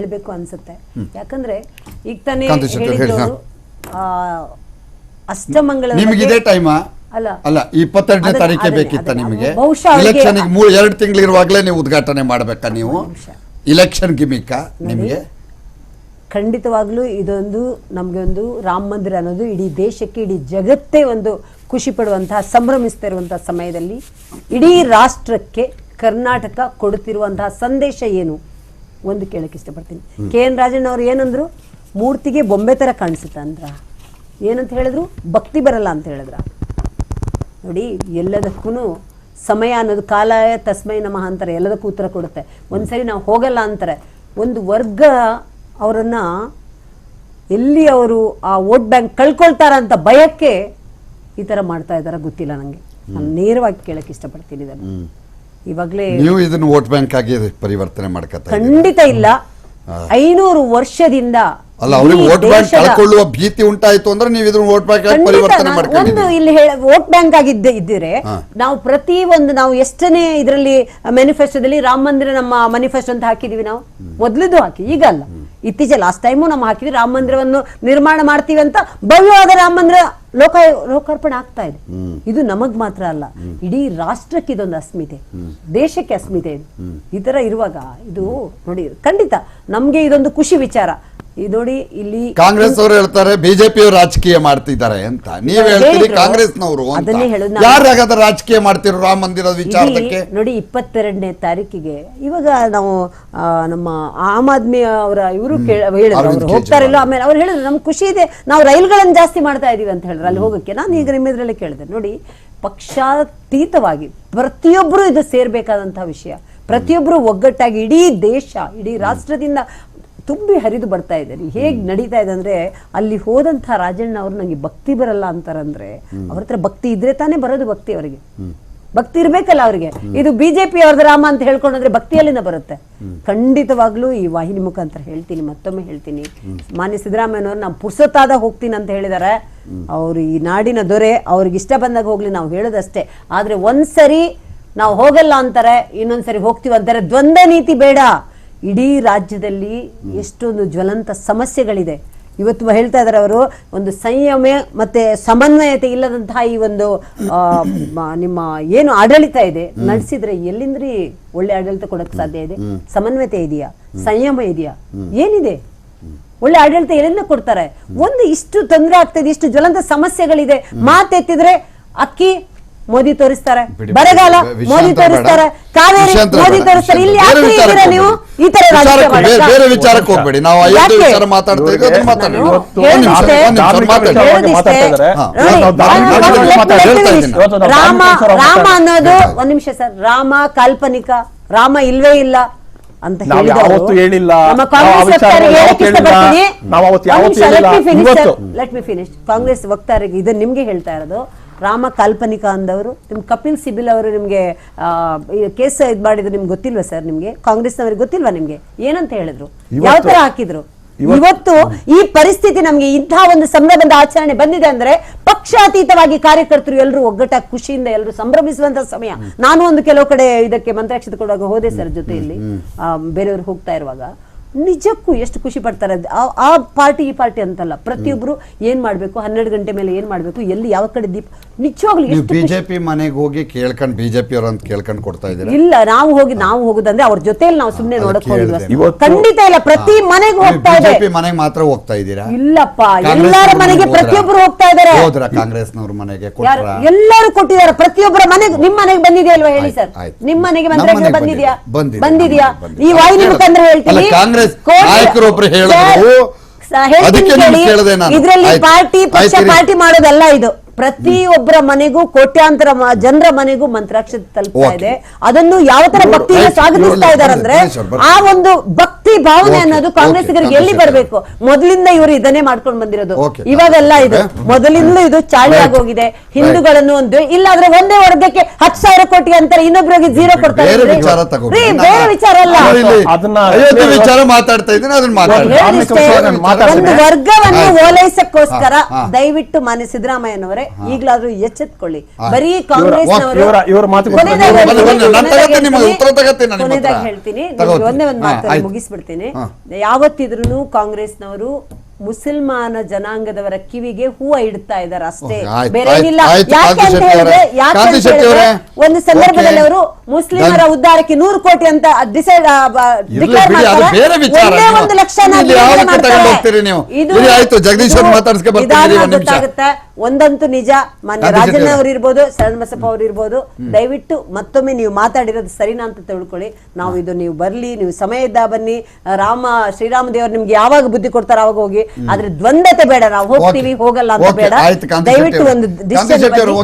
ಹೇಳ್ಬೇಕು ಅನ್ಸುತ್ತೆ. ಯಾಕಂದ್ರೆ ಈಗ ತಾನೇ ಹೇಳಿದ್ರು ಆ, ಅಷ್ಟಮಂಗಳ ನಿಮಗೆ ಇದೇ ಟೈಮ ಅಲ್ಲ. ಅಲ್ಲ ಇಪ್ಪತ್ತೆರಡನೇ ತಾರೀಕೆ ಬೇಕಿತ್ತ ನಿಮಗೆ? ಇಲೆಕ್ಷನ್ ಮೂರು ಎರಡು ತಿಂಗಳು ಇರುವಾಗಲೇ ನೀವು ಉದ್ಘಾಟನೆ ಮಾಡಬೇಕಾ ನೀವು. ಇಲೆಕ್ಷನ್ ಗಿಮಿಕ್ಕ ನಿಮಗೆ? ಖಂಡಿತವಾಗ್ಲೂ ಇದೊಂದು ನಮಗೆ ಒಂದು ರಾಮ ಮಂದಿರ ಅನ್ನೋದು ಇಡೀ ದೇಶಕ್ಕೆ ಇಡೀ ಜಗತ್ತೇ ಒಂದು ಖುಷಿ ಪಡುವಂತಹ ಸಂಭ್ರಮಿಸ್ತಾ ಇರುವಂತಹ ಸಮಯದಲ್ಲಿ ಇಡೀ ರಾಷ್ಟ್ರಕ್ಕೆ ಕರ್ನಾಟಕ ಕೊಡುತ್ತಿರುವಂತಹ ಸಂದೇಶ ಏನು? ಒಂದು ಕೇಳಕ್ಕೆ ಇಷ್ಟಪಡ್ತೀನಿ. ಕೆ ಎನ್ ರಾಜಣ್ಣ ಅವ್ರು ಏನಂದ್ರು, ಮೂರ್ತಿಗೆ ಬೊಂಬೆ ತರ ಕಾಣಿಸುತ್ತ ಅಂದ್ರ. ಏನಂತ ಹೇಳಿದ್ರು, ಭಕ್ತಿ ಬರಲ್ಲ ಅಂತ ಹೇಳಿದ್ರ. ನೋಡಿ ಎಲ್ಲದಕ್ಕೂ ಸಮಯ ಅನ್ನೋದು ಕಾಲ ತಸ್ಮೈ ನಮಃ ಅಂತಾರೆ, ಎಲ್ಲದಕ್ಕೂ ಉತ್ತರ ಕೊಡುತ್ತೆ. ಒಂದ್ಸರಿ ನಾವು ಹೋಗಲ್ಲ ಅಂತಾರೆ. ಒಂದು ವರ್ಗ ಅವರನ್ನ ಎಲ್ಲಿ ಅವರು ಆ ವೋಟ್ ಬ್ಯಾಂಕ್ ಕಳ್ಕೊಳ್ತಾರ ಅಂತ ಭಯಕ್ಕೆ ಈ ತರ ಮಾಡ್ತಾ ಇದಾರ ಗೊತ್ತಿಲ್ಲ ನನಗೆ ನಾನು ನೇರವಾಗಿ ಕೇಳಕ್ ಇಷ್ಟಪಡ್ತೀನಿ ಇದನ್ನು. ಇವಾಗ್ಲೇ ನೀವು ಇದನ್ನ ವೋಟ್ ಬ್ಯಾಂಕ್ ಆಗಿ ಪರಿವರ್ತನೆ ಮಾಡ್ಕೊತಾ. ಖಂಡಿತ ಇಲ್ಲ. ಐನೂರು ವರ್ಷದಿಂದ ಅಲ್ಲ ಅವ್ರಿಗೆ ವೋಟ್ ಬ್ಯಾಂಕ್ ಕಳ್ಕೊಳ್ಳುವ ಭೀತಿ ಉಂಟಾಯ್ತು ಅಂದ್ರೆ ನೀವು ಇದನ್ನ ವೋಟ್ ಬ್ಯಾಂಕ್ ಆಗಿ ಪರಿವರ್ತನೆ ಒಂದು ಮಾಡ್ಕೊಂಡಿದ್ದೀರಿ? ಇಲ್ಲಿ ಹೇಳ ವೋಟ್ ಬ್ಯಾಂಕ್ ಆಗಿದ್ದ ಇದ್ದರೆ ನಾವು ಪ್ರತಿ ಒಂದು ನಾವು ಎಷ್ಟನೇ ಇದರಲ್ಲಿ ಮ್ಯಾನಿಫೆಸ್ಟೋದಲ್ಲಿ ರಾಮ ಮಂದಿರ ನಮ್ಮ ಮ್ಯಾನಿಫೆಸ್ಟೋ ಅಂತ ಹಾಕಿದೀವಿ ನಾವು. ಮೊದಲಿದ್ದು ಹಾಕಿ ಈಗ ಅಲ್ಲ. ಇತ್ತೀಚೆ ಲಾಸ್ಟ್ ಟೈಮು ನಮ್ಮ ಹಾಕಿದ್ವಿ ರಾಮ ಮಂದಿರವನ್ನು ನಿರ್ಮಾಣ ಮಾಡ್ತೀವಿ ಅಂತ ಭವ್ಯವಾದ ರಾಮ ಮಂದಿರ ಲೋಕ, ಲೋಕಾರ್ಪಣೆ ಆಗ್ತಾ ಇದೆ. ಇದು ನಮಗ್ ಮಾತ್ರ ಅಲ್ಲ. ಇಡೀ ರಾಷ್ಟ್ರಕ್ಕೆ ಇದೊಂದು ಅಸ್ಮಿತೆ. ದೇಶಕ್ಕೆ ಅಸ್ಮಿತೆ. ಇದು ಈ ತರ ಇರುವಾಗ ಇದು ನೋಡಿ, ಖಂಡಿತ ನಮ್ಗೆ ಇದೊಂದು ಖುಷಿ ವಿಚಾರ. ಇದು ನೋಡಿ ಇಲ್ಲಿ ಕಾಂಗ್ರೆಸ್ ಅವರು ಹೇಳ್ತಾರೆ ಬಿಜೆಪಿ ಅವರು ರಾಜಕೀಯ ಮಾಡ್ತಿದ್ದಾರೆ ಅಂತ. ನೀವ್ ಹೇಳ್ತೀರಿ ಕಾಂಗ್ರೆಸ್ ನವರು ಅದನ್ನೇ ಹೇಳೋದು ಯಾರು ಹಾಗಾದ್ರೆ ರಾಜಕೀಯ ಮಾಡ್ತಿರೋ ರಾಮ ಮಂದಿರದ ವಿಚಾರಕ್ಕೆ ನೋಡಿ ಇಪ್ಪತ್ತೆರಡನೇ ತಾರೀಕಿಗೆ ಇವಾಗ ನಾವು ನಮ್ಮ ಆಮ್ ಆದ್ಮಿ ಅವರ ಇವರು ಹೇಳಿದ್ರು ಹೋಗ್ತಾರಿಲ್ಲ ಆಮೇಲೆ ಅವ್ರು ಹೇಳಿದ್ರು ನಮ್ಗೆ ಖುಷಿ ಇದೆ ನಾವು ರೈಲ್ಗಳನ್ನು ಜಾಸ್ತಿ ಮಾಡ್ತಾ ಇದೀವಿ ಅಂತ ಹೇಳಿದ್ರು. ಅಲ್ಲಿ ಹೋಗಕ್ಕೆ ನಾನು ಈಗ ನಿಮ್ಮ ಇದ್ರಲ್ಲಿ ಕೇಳಿದೆ. ನೋಡಿ ಪಕ್ಷಾತೀತವಾಗಿ ಪ್ರತಿಯೊಬ್ಬರು ಇದು ಸೇರ್ಬೇಕಾದಂತಹ ವಿಷಯ. ಪ್ರತಿಯೊಬ್ಬರು ಒಗ್ಗಟ್ಟಾಗಿ ಇಡೀ ದೇಶ ಇಡೀ ರಾಷ್ಟ್ರದಿಂದ ತುಂಬಿ ಹರಿದು ಬರ್ತಾ ಇದೆ. ಹೇಗ್ ನಡೀತಾ ಇದೆ ಅಂದ್ರೆ ಅಲ್ಲಿ ಹೋದಂತ ರಾಜಣ್ಣ ಅವರು ನಂಗೆ ಭಕ್ತಿ ಬರಲ್ಲ ಅಂತಾರಂದ್ರೆ ಅವ್ರ ಹತ್ರ ಭಕ್ತಿ ಇದ್ರೆ ತಾನೇ ಬರೋದು ಭಕ್ತಿ ಅವರಿಗೆ. ಭಕ್ತಿ ಇರ್ಬೇಕಲ್ಲ ಅವ್ರಿಗೆ. ಇದು ಬಿಜೆಪಿ ಅವ್ರದ್ದು ರಾಮ ಅಂತ ಹೇಳ್ಕೊಂಡ್ರೆ ಭಕ್ತಿ ಎಲ್ಲಿಂದ ಬರುತ್ತೆ ಖಂಡಿತವಾಗ್ಲೂ ಈ ವಾಹಿನಿ ಮುಖಾಂತರ ಹೇಳ್ತೀನಿ ಮತ್ತೊಮ್ಮೆ ಹೇಳ್ತೀನಿ. ಮಾನ್ಯ ಸಿದ್ದರಾಮಯ್ಯನವ್ರು ನಾವು ಪುರ್ಸೊತ್ತಾದ ಹೋಗ್ತೀನಿ ಅಂತ ಹೇಳಿದಾರೆ. ಅವ್ರು ಈ ನಾಡಿನ ದೊರೆ ಅವ್ರಿಗೆ ಇಷ್ಟ ಬಂದಾಗ ಹೋಗ್ಲಿ ನಾವು ಹೇಳೋದಷ್ಟೇ. ಆದ್ರೆ ಒಂದ್ಸರಿ ನಾವು ಹೋಗಲ್ಲ ಅಂತಾರೆ ಇನ್ನೊಂದ್ಸರಿ ಹೋಗ್ತೀವಿ ಅಂತಾರೆ. ದ್ವಂದ್ವ ನೀತಿ ಬೇಡ. ಇಡೀ ರಾಜ್ಯದಲ್ಲಿ ಎಷ್ಟೊಂದು ಜ್ವಲಂತ ಸಮಸ್ಯೆಗಳಿದೆ. ಇವತ್ತು ಹೇಳ್ತಾ ಇದ್ದಾರೆ ಅವರು ಒಂದು ಸಂಯಮ ಮತ್ತೆ ಸಮನ್ವಯತೆ ಇಲ್ಲದಂತಹ ಈ ಒಂದು ಆ, ನಿಮ್ಮ ಏನು ಆಡಳಿತ ಇದೆ ನಡೆಸಿದ್ರೆ ಎಲ್ಲಿಂದ್ರಿ ಒಳ್ಳೆ ಆಡಳಿತ ಕೊಡಕ್ ಸಾಧ್ಯ ಇದೆ? ಸಮನ್ವಯತೆ ಇದೆಯಾ? ಸಂಯಮ ಇದೆಯಾ? ಏನಿದೆ? ಒಳ್ಳೆ ಆಡಳಿತ ಎಲ್ಲಿಂದ ಕೊಡ್ತಾರೆ. ಒಂದು ಇಷ್ಟು ತೊಂದರೆ ಆಗ್ತಾ ಇದೆ ಇಷ್ಟು ಜ್ವಲಂತ ಸಮಸ್ಯೆಗಳಿದೆ ಮಾತೆತ್ತಿದ್ರೆ ಅಕ್ಕಿ ಮೋದಿ ತೋರಿಸ್ತಾರೆ. ಬರಗಾಲ ಮೋದಿ ತೋರಿಸ್ತಾರೆ. ಕಾವೇರಿ ಮೋದಿ ತೋರಿಸ್ತಾರೆ. ಇಲ್ಲಿ ಯಾಕೆ ಇದ್ದೀರಾ ನೀವು? ಈ ತರ ಬೇರೆ- ವಿಚಾರಕ್ಕೆ ಹೋಗ್ಬೇಡಿ. ನಾವು ಐದು ವಿಚಾರ ಮಾತಾಡ್ತಾ ಇದ್ದೀವಿ ಮಾತಾಡಿ. ರಾಮ ರಾಮ ಅನ್ನೋದು. ಒಂದ್ ನಿಮಿಷ ಸರ್. ರಾಮ ಕಾಲ್ಪನಿಕ. ರಾಮ ಇಲ್ವೇ ಇಲ್ಲ ಅಂತ ಹೇಳಿಲ್ಲ. ನಮ್ಮ ಕಾಂಗ್ರೆಸ್ ವಕ್ತಾರಿಗೆ ಇದನ್ನ ಯಾವತ್ತೂ ಹೇಳಕ್ಕೆ ಇಷ್ಟಪಡ್ತೀನಿ. ಹೇಳಿಲ್ಲ. ನಾವು ಅವತ್ತು ಯಾವತ್ತೂ ಹೇಳಿಲ್ಲ. ಇವತ್ತು. ಲೆಟ್ ಮಿ ಫಿನಿಶ್ ಕಾಂಗ್ರೆಸ್ ವಕ್ತಾರರಿಗೆ ಇದು ನಿಮ್ಗೆ ಹೇಳ್ತಾ ಇರೋದು. ರಾಮ ಕಾಲ್ಪನಿಕ ಅಂದವರು. ನಿಮ್ಮ ಕಪಿಲ್ ಸಿಬಿಲ್ ಅವರು ನಿಮಗೆ ಕೇಸ್ ಇದು ಮಾಡಿದ್ರು ನಿಮ್ಗೆ ಗೊತ್ತಿಲ್ವಾ ಸರ್ ನಿಮಗೆ? ಕಾಂಗ್ರೆಸ್ನವ್ರಿಗೆ ಗೊತ್ತಿಲ್ವಾ ನಿಮಗೆ? ಏನಂತ ಹೇಳಿದ್ರು? ಯಾವ ಥರ ತರ ಹಾಕಿದ್ರು? ಇವತ್ತು- ಈ ಪರಿಸ್ಥಿತಿ ನಮಗೆ ಇಂತಹ ಒಂದು ಸಂಭ್ರಮದ ಆಚರಣೆ ಬಂದಿದೆ ಅಂದ್ರೆ ಪಕ್ಷಾತೀತವಾಗಿ ಕಾರ್ಯಕರ್ತರು ಎಲ್ಲರೂ ಒಗ್ಗಟ್ಟಾಗಿ ಖುಷಿಯಿಂದ ಎಲ್ಲರೂ ಸಂಭ್ರಮಿಸುವಂತ ಸಮಯ. ನಾನು ಒಂದು ಕೆಲವು ಕಡೆ ಇದಕ್ಕೆ ಮಂತ್ರಾಕ್ಷತೆ ಕೊಡುವಾಗ ಹೋದೆ ಸರ್ ಜೊತೆಯಲ್ಲಿ. ಬೇರೆಯವರು ಹೋಗ್ತಾ ಇರುವಾಗ. ನಿಜಕ್ಕೂ ಎಷ್ಟು ಖುಷಿ ಪಡ್ತಾರೆ ಆ- ಪಾರ್ಟಿ ಈ ಪಾರ್ಟಿ ಅಂತಲ್ಲ. ಪ್ರತಿಯೊಬ್ಬರು ಏನ್ ಮಾಡ್ಬೇಕು ಹನ್ನೆರಡು ಗಂಟೆ ಮೇಲೆ ಏನ್ ಮಾಡ್ಬೇಕು ಎಲ್ಲಿ ಯಾವ ಕಡೆ ದೀಪ ನಿಜವಾಗ್ಲೂ ನೀವು ಬಿಜೆಪಿ ಮನೆಗೆ ಹೋಗಿ ಕೇಳ್ಕೊಂಡು ಬಿಜೆಪಿ ಅವ್ರ ಅಂತ ಕೇಳ್ಕೊಂಡು ಕೊಡ್ತಾ ಇದ್ದೀರಾ? ಇಲ್ಲ ನಾವು ಹೋಗಿ ನಾವು ಹೋಗುದಂದ್ರೆ ಅವ್ರ ಜೊತೆಯಲ್ಲಿ ನಾವು ಸುಮ್ನೆ ಅದಕ್ಕೆ ನೋಡಕ್ ಖಂಡಿತ ಇಲ್ಲ ಪ್ರತಿ ಮನೆಗೆ ಹೋಗ್ತಾ ಇದೆ ಬಿಜೆಪಿ ಮನೆಗೆ ಮಾತ್ರ ಹೋಗ್ತಾ ಇದ್ದೀರಾ? ಇಲ್ಲಪ್ಪ ಎಲ್ಲರ ಮನೆಗೆ? ಪ್ರತಿಯೊಬ್ಬರು ಹೋಗ್ತಾ ಇದಾರೆ. ಹೋದ್ರ ಕಾಂಗ್ರೆಸ್ನವ್ರ ಮನೆಗೆ? ಎಲ್ಲರೂ ಕೊಟ್ಟಿದ್ದಾರೆ ಪ್ರತಿಯೊಬ್ಬರ ಮನೆಗೆ ನಿಮ್ಮ ಮನೆಗೆ ಬಂದಿದೆಯಲ್ವಾ ಹೇಳಿ ಸರ್? ನಿಮ್ಮ ನಿಮ್ ಮನೆಗೆ ಮಂತ್ರಾಕ್ಷತೆ ಬಂದಿದ್ಯಾ? ಬಂದಿದೆ, ಬಂದಿದ್ಯಾ? ಈ ವಾಹಿನಿ. ಮುಖಾಂತರ ಹೇಳ್ತೀನಿ. ಕಾಂಗ್ರೆಸ್ ನಾಯಕರೊಬ್ರು ಹೇಳಿದ್ರು. ಅದಕ್ಕೆ ನಿಮ್ಗೆ ಕೇಳಿ. ಕೇಳಿದೆ ನಾನು. ಇದ್ರಲ್ಲಿ ಪಾರ್ಟಿ ಪಕ್ಷ ಪಾರ್ಟಿ ಮಾಡೋದಲ್ಲ ಇದು ಪ್ರತಿಯೊಬ್ಬರ ಮನೆಗೂ ಕೋಟ್ಯಾಂತರ ಮ- ಜನರ ಮನೆಗೂ ಮಂತ್ರಾಕ್ಷ ತಲುಪ್ತಾ ಇದೆ. ಅದನ್ನು ಯಾವ ತರ ಭಕ್ತಿ ಭಕ್ತಿಯಿಂದ ಸ್ವಾಗತಿಸ್ತಾ ಇದಾರಂದ್ರೆ. ಆ ಒಂದು ಭಕ್ತಿ ಭಾವನೆ ಅನ್ನೋದು ಕಾಂಗ್ರೆಸ್ಗರಿಗೆ ಕಾಂಗ್ರೆಸ್ಸಿಗರಿಗೆ ಎಲ್ಲಿ. ಬರಬೇಕು? ಮೊದಲಿಂದ ಇವರು ಇದನ್ನೇ ಮಾಡ್ಕೊಂಡು ಬಂದಿರೋದು. ಇವಾಗೆಲ್ಲ ಇದು. ಮೊದಲಿಂದಲೂ ಇದು ಚಾಳಿ. ಆಗೋಗಿದೆ. ಹಿಂದೂಗಳನ್ನು ಒಂದು ಇಲ್ಲಾದ್ರೆ ಒಂದೇ ವರ್ಗಕ್ಕೆ ಹತ್ತು ಸಾವಿರ ಕೋಟಿ ಅಂತಾರೆ ಇನ್ನೊಬ್ರಿಗೆ ಜೀರೋ ಕೊಡ್ತಾರೆ ಬೇರೆ ವಿಚಾರ ಅಲ್ಲ. ಒಂದು ವರ್ಗವನ್ನು ಓಲೈಸಕ್ಕೋಸ್ಕರ. ದಯವಿಟ್ಟು ಮಾನ್ಯ ಸಿದ್ದರಾಮಯ್ಯನವರೇ ಈಗಲಾದ್ರೂ ಎಚ್ಚೆತ್ಕೊಳ್ಳಿ. ಬರೀ ಕಾಂಗ್ರೆಸ್ ಹೇಳ್ತೀನಿ, ಒಂದೇ ಒಂದ್ ಮಾತು. ಮುಗಿಸ್ಬಿಡ್ತೀನಿ. ಯಾವತ್ತಿದ್ರು ಕಾಂಗ್ರೆಸ್ನವರು ಮುಸಲ್ಮಾನ ಜನಾಂಗದವರ ಕಿವಿಗೆ ಹೂವ ಇಡ್ತಾ ಇದ್ದಾರೆ ಅಷ್ಟೇ. ಬೇರೆ ಏನಿಲ್ಲ ಯಾಕೆ ಅಂತ ಹೇಳಿದ್ರೆ ಯಾಕೆ ಒಂದು ಸಂದರ್ಭದಲ್ಲಿ ಅವರು ಮುಸ್ಲಿಮರ ಉದ್ದಾರಕ್ಕೆ ಉದ್ಧಾರಕ್ಕೆ ನೂರು ಕೋಟಿ ಅಂತ ಡಿಸೈಡ್ ಒಂದೇ ಲಕ್ಷ. ಗೊತ್ತಾಗುತ್ತೆ. ಒಂದಂತೂ ನಿಜ ಮಾನ್ಯ ರಾಜಣ್ಣ ಅವರೇ. ಇರ್ಬೋದು ಶರಣಬಸಪ್ಪ ಅವರು ಇರ್ಬೋದು ದಯವಿಟ್ಟು ಮತ್ತೊಮ್ಮೆ ನೀವು ಮಾತಾಡಿರೋದು ಸರಿನಾ ಅಂತ ತಿಳ್ಕೊಳ್ಳಿ. ನಾವು ಇದು ನೀವು ಬರ್ಲಿ ನೀವು ಸಮಯ ಇದ್ದ ಬನ್ನಿ. ರಾಮ ಶ್ರೀರಾಮ ದೇವರು ನಿಮ್ಗೆ ಯಾವಾಗ ಬುದ್ಧಿ ಕೊಡ್ತಾರ ಅವಾಗ ಹೋಗಿ. ಆದ್ರೆ ದ್ವಂದ್ವತೆ ಬೇಡ ನಾವು ಹೋಗ್ತೀವಿ ಹೋಗಲ್ಲ ಅಂತ ಬೇಡ. ದಯವಿಟ್ಟು ಆಯ್ತು ಒಂದು ಅವರು.